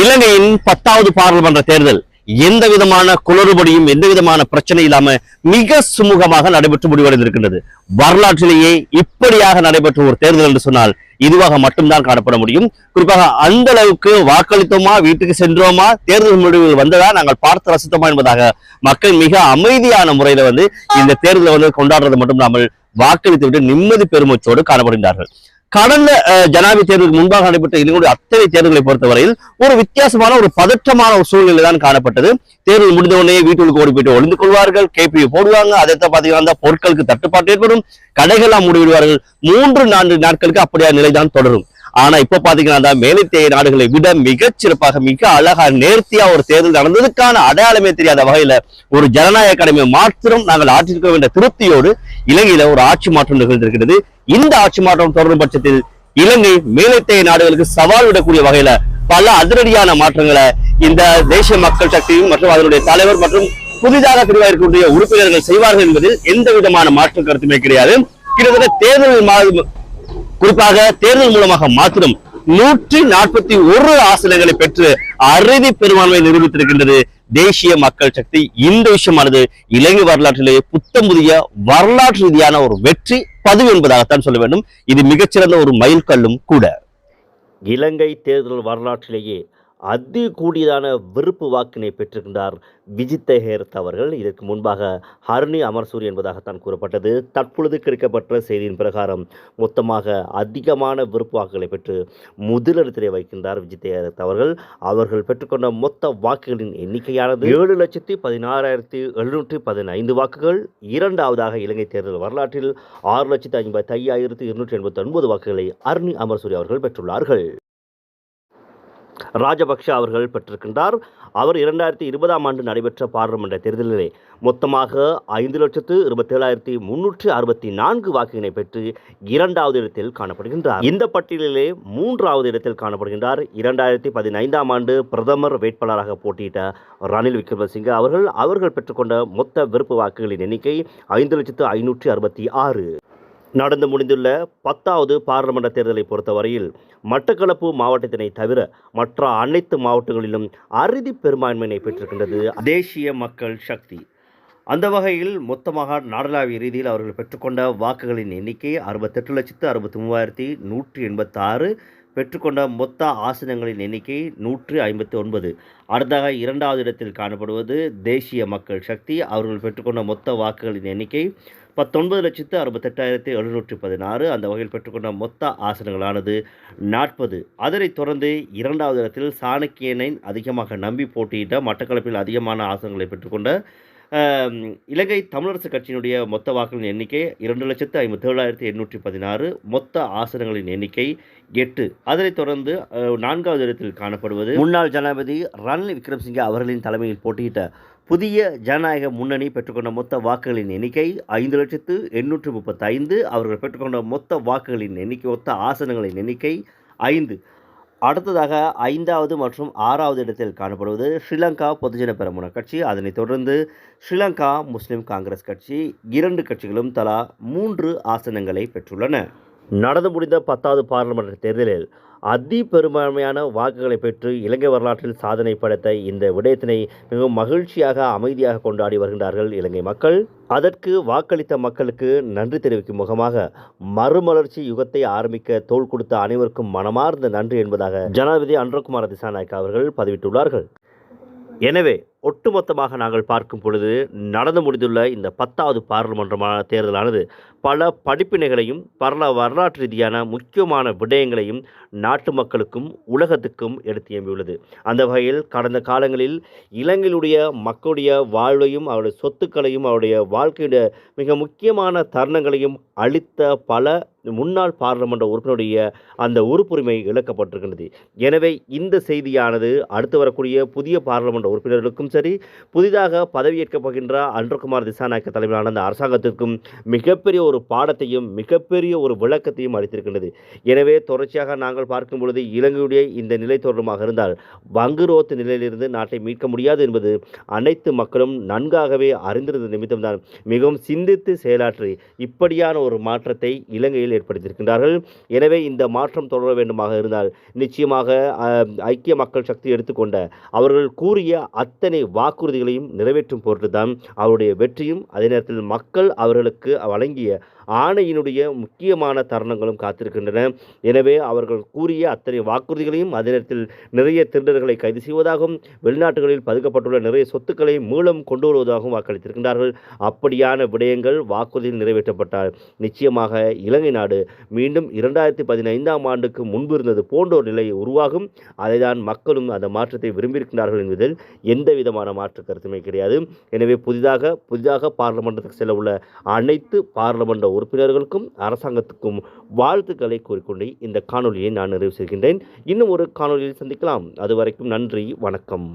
இலங்கையின் பத்தாவது பாராளுமன்ற தேர்தல் எந்த விதமான குளறுபடியும் எந்த விதமான பிரச்சனை இல்லாம மிக சுமூகமாக நடைபெற்று முடிவடைந்திருக்கின்றது. வரலாற்றிலேயே இப்படியாக நடைபெற்ற ஒரு தேர்தல் என்று சொன்னால் இதுவாக மட்டும்தான் காணப்பட முடியும். குறிப்பாக அந்த அளவுக்கு வாக்களித்தோமா வீட்டுக்கு சென்றோமா தேர்தல் முடிவுகள் வந்ததா நாங்கள் பார்த்து ரசித்தோமா என்பதாக மக்கள் மிக அமைதியான முறையில வந்து இந்த தேர்தலை வந்து கொண்டாடுறது மட்டும் இல்லாமல் வாக்களித்து விட்டு நிம்மதி பெருமூச்சோடு காணப்படுகின்றார்கள். கடந்த அஹ், ஜனாதிபதி தேர்தலுக்கு முன்பாக நடைபெற்ற இலங்கையுடைய அத்தனை தேர்தலை பொறுத்தவரையில் ஒரு வித்தியாசமான ஒரு பதற்றமான ஒரு சூழ்நிலை தான் காணப்பட்டது. தேர்தல் முடிந்த உடனே வீட்டுக்கு ஓடி போயிட்டு ஒளிந்து கொள்வார்கள் கேபி போடுவாங்க அதை பாத்தீங்கன்னா பொருட்களுக்கு தட்டுப்பாடு ஏற்படும். கடைகள்லாம் மூடிவிடுவார்கள். மூன்று நான்கு நாட்களுக்கு அப்படியா நிலைதான் தொடரும். ஆனா இப்ப பாத்தீங்கன்னா மேலத்தேய நாடுகளை விட மிக சிறப்பாக மிக அழகா நேர்த்தியா ஒரு தேர்தல் நடந்ததுக்கான அடையாளமே தெரியாத வகையில ஒரு ஜனநாயக கடமை மாத்திரம் நாங்கள் ஆற்றிருக்க என்ற திருப்தியோடு இலங்கையில ஒரு ஆட்சி மாற்றம் நிகழ்ந்திருக்கிறது. இந்த ஆட்சி மாற்றம் தொடரும் பட்சத்தில் இலங்கை மேலைத்தேய நாடுகளுக்கு சவால் விடக்கூடிய வகையில பல அதிரடியான மாற்றங்களை இந்த தேசிய மக்கள் சக்தியும் மற்றும் அதனுடைய தலைவர் மற்றும் புதிதாக தெரிவாயிருக்கக்கூடிய உறுப்பினர்கள் செய்வார்கள் என்பதில் எந்த விதமான மாற்று கருத்துமே கிடையாது. கிட்டத்தட்ட தேர்தல் மா- குறிப்பாக தேர்தல் மூலமாக மாத்திரம் நூற்றி நாற்பத்தி ஒரு ஆசனங்களை பெற்று அறுதி பெரும்பான்மை நிரூபித்திருக்கின்றது தேசிய மக்கள் சக்தி. இந்த விஷயமானது இலங்கை வரலாற்றிலேயே புத்தம் புதிய வரலாற்று ரீதியான ஒரு வெற்றி பதிவு என்பதாகத்தான் சொல்ல வேண்டும். இது மிகச்சிறந்த ஒரு மைல்கல்லும் கூட. இலங்கை தேர்தல் வரலாற்றிலேயே அதி கூடியதான விருப்பு வாக்கினை பெற்றிருக்கின்றார் விஜித்த ஹேரத் அவர்கள். இதற்கு முன்பாக ஹர்னி அமர்சூரி என்பதாகத்தான் கூறப்பட்டது. தற்பொழுது கிடைக்கப்பட்ட செய்தியின் பிரகாரம் மொத்தமாக அதிகமான விருப்பு வாக்குகளை பெற்று முதலிடத்திலே வைக்கின்றார் விஜித்த ஹேரத் அவர்கள். அவர்கள் பெற்றுக்கொண்ட மொத்த வாக்குகளின் எண்ணிக்கையானது ஏழு லட்சத்தி பதினாறாயிரத்தி எழுநூற்றி பதினைந்து வாக்குகள். இரண்டாவதாக இலங்கை தேர்தல் வரலாற்றில் ஆறு லட்சத்தி ஐம்பத்தி ஐயாயிரத்தி இருநூற்றி எண்பத்தி ஒன்பது வாக்குகளை அர்னி அமர்சூரி அவர்கள் பெற்றுள்ளார்கள். ராஜபக்ஷ அவர்கள் பெற்றிருக்கின்றார். அவர் இரண்டாயிரத்தி இருபதாம் ஆண்டு நடைபெற்ற பாராளுமன்ற தேர்தலிலே மொத்தமாக ஐந்து லட்சத்து இருபத்தேழாயிரத்தி முன்னூற்று அறுபத்தி நான்கு வாக்குகளை பெற்று இரண்டாவது இடத்தில் காணப்படுகின்றார். இந்த பட்டியலிலே மூன்றாவது இடத்தில் காணப்படுகின்றார். இரண்டாயிரத்தி பதினைந்தாம் ஆண்டு பிரதமர் வேட்பாளராக போட்டியிட்ட ரணில் விக்ரமசிங்க அவர்கள் அவர்கள் பெற்றுக்கொண்ட மொத்த விருப்பு வாக்குகளின் எண்ணிக்கை ஐந்து லட்சத்து ஐநூற்றி அறுபத்தி ஆறு. நடந்து முடிந்துள்ள பத்தாவது பாராளுமன்ற தேர்தலை பொறுத்தவரையில் மட்டக்களப்பு மாவட்டத்தினை தவிர மற்ற அனைத்து மாவட்டங்களிலும் அறுதி பெரும்பான்மையினை பெற்றிருக்கின்றது. தேசிய மக்கள் சக்தி. அந்த வகையில் மொத்தமாக நாடளாவிய ரீதியில் அவர்கள் பெற்றுக்கொண்ட வாக்குகளின் எண்ணிக்கை அறுபத்தெட்டு லட்சத்து அறுபத்தி மூவாயிரத்தி நூற்றி எண்பத்தாறு பெற்றுக்கொண்ட மொத்த ஆசனங்களின் எண்ணிக்கை நூற்று ஐம்பத்தி ஒன்பது. அடுத்ததாக இரண்டாவது இடத்தில் காணப்படுவது தேசிய மக்கள் சக்தி. அவர்கள் பெற்றுக்கொண்ட மொத்த வாக்குகளின் எண்ணிக்கை பத்தொன்பது லட்சத்து அறுபத்தெட்டாயிரத்தி எழுநூற்றி பதினாறு. அந்த வகையில் பெற்றுக்கொண்ட மொத்த ஆசனங்களானது நாற்பது. அதனைத் தொடர்ந்து இரண்டாவது இடத்தில் சாணக்கியனை அதிகமாக நம்பி போட்டியிட்ட மட்டக்களப்பில் அதிகமான ஆசனங்களை பெற்றுக்கொண்ட இலங்கை தமிழரசு கட்சியினுடைய மொத்த வாக்குகளின் எண்ணிக்கை இரண்டு லட்சத்து ஐம்பத்தேழாயிரத்தி எண்ணூற்றி பதினாறு. மொத்த ஆசனங்களின் எண்ணிக்கை எட்டு. அதனைத் தொடர்ந்து நான்காவது இடத்தில் காணப்படுவது முன்னாள் ஜனாதிபதி ரணில் விக்ரம்சிங்கே அவர்களின் தலைமையில் போட்டியிட்ட புதிய ஜனநாயக முன்னணி பெற்றுக்கொண்ட மொத்த வாக்குகளின் எண்ணிக்கை ஐந்து லட்சத்து எண்ணூற்று முப்பத்தைந்து. அவர்கள் பெற்றுக்கொண்ட மொத்த வாக்குகளின் எண்ணிக்கை மொத்த ஆசனங்களின் எண்ணிக்கை ஐந்து. அடுத்ததாக ஐந்தாவது மற்றும் ஆறாவது இடத்தில் காணப்படுவது ஸ்ரீலங்கா பொதுஜன பெரமுன கட்சி. அதனைத் தொடர்ந்து ஸ்ரீலங்கா முஸ்லிம் காங்கிரஸ் கட்சி. இரண்டு கட்சிகளும் தலா மூன்று ஆசனங்களை பெற்றுள்ளன. நடந்து முடிந்த பத்தாவது பாராளுமன்ற தேர்தலில் அதி பெரும்பான்மையான வாக்குகளை பெற்று இலங்கை வரலாற்றில் சாதனை படைத்த இந்த விடயத்தினை மிகவும் மகிழ்ச்சியாக அமைதியாக கொண்டாடி வருகின்றார்கள் இலங்கை மக்கள். அதற்கு வாக்களித்த மக்களுக்கு நன்றி தெரிவிக்கும் முகமாக மறுமலர்ச்சி யுகத்தை ஆரம்பிக்க தோள் கொடுத்த அனைவருக்கும் மனமார்ந்த நன்றி என்பதாக ஜனாதிபதி அன்றகுமார திசாநாயக்க அவர்கள் பதிவிட்டுள்ளார்கள். எனவே ஒட்டுமொத்தமாக நாங்கள் பார்க்கும் பொழுது நடந்து முடிந்துள்ள இந்த பத்தாவது பாராளுமன்றமான தேர்தலானது பல படிப்பினைகளையும் பல வரலாற்று ரீதியான முக்கியமான விடயங்களையும் நாட்டு மக்களுக்கும் உலகத்துக்கும் எடுத்து எம்பியுள்ளது. அந்த வகையில் கடந்த காலங்களில் இலங்கையிலுடைய மக்களுடைய வாழ்வையும் அவருடைய சொத்துக்களையும் அவருடைய வாழ்க்கையுடைய மிக முக்கியமான தருணங்களையும் அளித்த பல முன்னாள் பாராளுமன்ற உறுப்பினருடைய அந்த உறுப்புரிமை இழக்கப்பட்டிருக்கின்றது. எனவே இந்த செய்தியானது அடுத்து வரக்கூடிய புதிய பாராளுமன்ற உறுப்பினர்களுக்கும் சரி புதிதாக பதவியேற்கப் போகின்ற அன்றகுமார் திசாநாயக்க தலைமையிலான அந்த அரசாங்கத்திற்கும் மிகப்பெரிய ஒரு பாடத்தையும் மிகப்பெரிய ஒரு விளக்கத்தையும் அளித்திருக்கின்றது. எனவே தொடர்ச்சியாக நாங்கள் பார்க்கும் பொழுது இலங்கையுடைய இந்த நிலை தொடர்பாக இருந்தால் வங்குரோத்து நிலையிலிருந்து நாட்டை மீட்க முடியாது என்பது அனைத்து மக்களும் நன்காகவே அறிந்திருந்த நிமித்தம்தான். மிகவும் சிந்தித்து செயலாற்றி இப்படியான ஒரு மாற்றத்தை இலங்கையில் ஏற்படுத்தியிருக்கின்றார்கள். எனவே இந்த மாற்றம் தொடர வேண்டுமாக இருந்தால் நிச்சயமாக ஐக்கிய மக்கள் சக்தி எடுத்துக்கொண்ட அவர்கள் கூறிய அத்தனை வாக்குறுதிகளையும் நிறைவேற்றும் பொருட்டுதான் அவருடைய வெற்றியும். அதே நேரத்தில் மக்கள் அவர்களுக்கு வழங்கிய ஆணையினுடைய முக்கியமான தருணங்களும் காத்திருக்கின்றன. எனவே அவர்கள் கூறிய அத்தனை வாக்குறுதிகளையும் அதே நேரத்தில் நிறைய திருடர்களை கைது செய்வதாகவும் வெளிநாட்டுகளில் பதுக்கப்பட்டுள்ள நிறைய சொத்துக்களை மூலம் கொண்டு வருவதாகவும் வாக்களித்திருக்கின்றார்கள். அப்படியான விடயங்கள் வாக்குறுதியில் நிறைவேற்றப்பட்டால் நிச்சயமாக இலங்கை நாடு மீண்டும் இரண்டாயிரத்தி பதினைந்தாம் ஆண்டுக்கு முன்பு இருந்தது போன்ற ஒரு நிலை உருவாகும். அதைதான் மக்களும் அந்த மாற்றத்தை விரும்பியிருக்கிறார்கள் என்பதில் எந்த விதமான மாற்று கருத்துமே கிடையாது. எனவே புதிதாக புதிதாக பார்லமெண்டத்துக்கு செல்ல உள்ள அனைத்து பார்லமெண்ட் உறுப்பினர்களுக்கும் அரசாங்கத்துக்கும் வாழ்த்துக்களை கூறிக்கொண்டு இந்த காணொலியை நான் நிறைவு செய்கின்றேன். இன்னும் ஒரு காணொலியில் சந்திக்கலாம். அது வரைக்கும் நன்றி வணக்கம்.